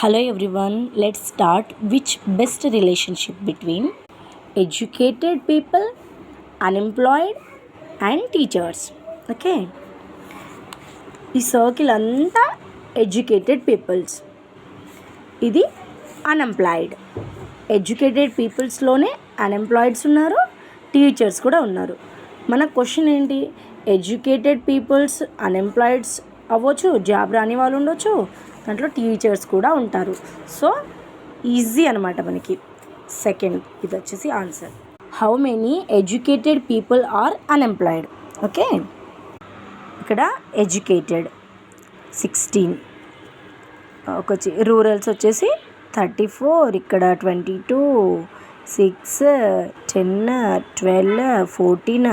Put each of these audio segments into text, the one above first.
Hello everyone, let's start. Which best relationship between educated people, unemployed and teachers. Okay ఈ circle అంతా educated peoples ఇది unemployed educated పీపుల్స్లోనే unemployeds ఉన్నారు teachers కూడా ఉన్నారు. మన క్వశ్చన్ ఏంటి? ఎడ్యుకేటెడ్ పీపుల్స్ అన్ఎంప్లాయిడ్స్ అవ్వచ్చు జాబ్ రాని వాళ్ళు ఉండొచ్చు దాంట్లో టీచర్స్ కూడా ఉంటారు. సో ఈజీ అనమాట మనకి. సెకండ్ ఇది వచ్చేసి answer. How many educated people are unemployed okay? ఇక్కడ ఎడ్యుకేటెడ్ సిక్స్టీన్. ఒక రూరల్స్ వచ్చేసి థర్టీ ఫోర్ ఇక్కడ twenty two six ten twelve fourteen.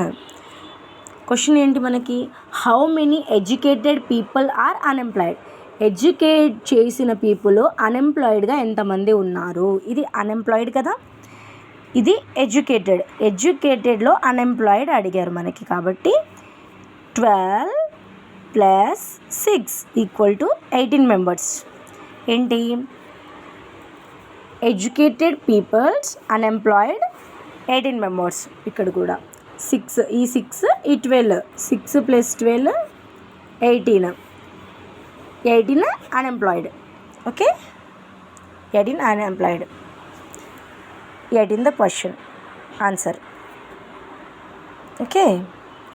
Question ఏంటి మనకి? How many educated people are unemployed educate చేసిన పీపుల్ అన్ఎంప్లాయిడ్గా ఎంతమంది ఉన్నారు? ఇది అన్ఎంప్లాయిడ్ కదా? ఇది ఎడ్యుకేటెడ్ ఎడ్యుకేటెడ్లో అన్ఎంప్లాయిడ్ అడిగారు మనకి కాబట్టి twelve plus six equal to eighteen members ఏంటి? Educated peoples unemployed eighteen members ఇక్కడ కూడా సిక్స్ ఈ సిక్స్ ఈ twelve. Six plus twelve eighteen. Eighteen unemployed okay eighteen unemployed eighteen the question answer okay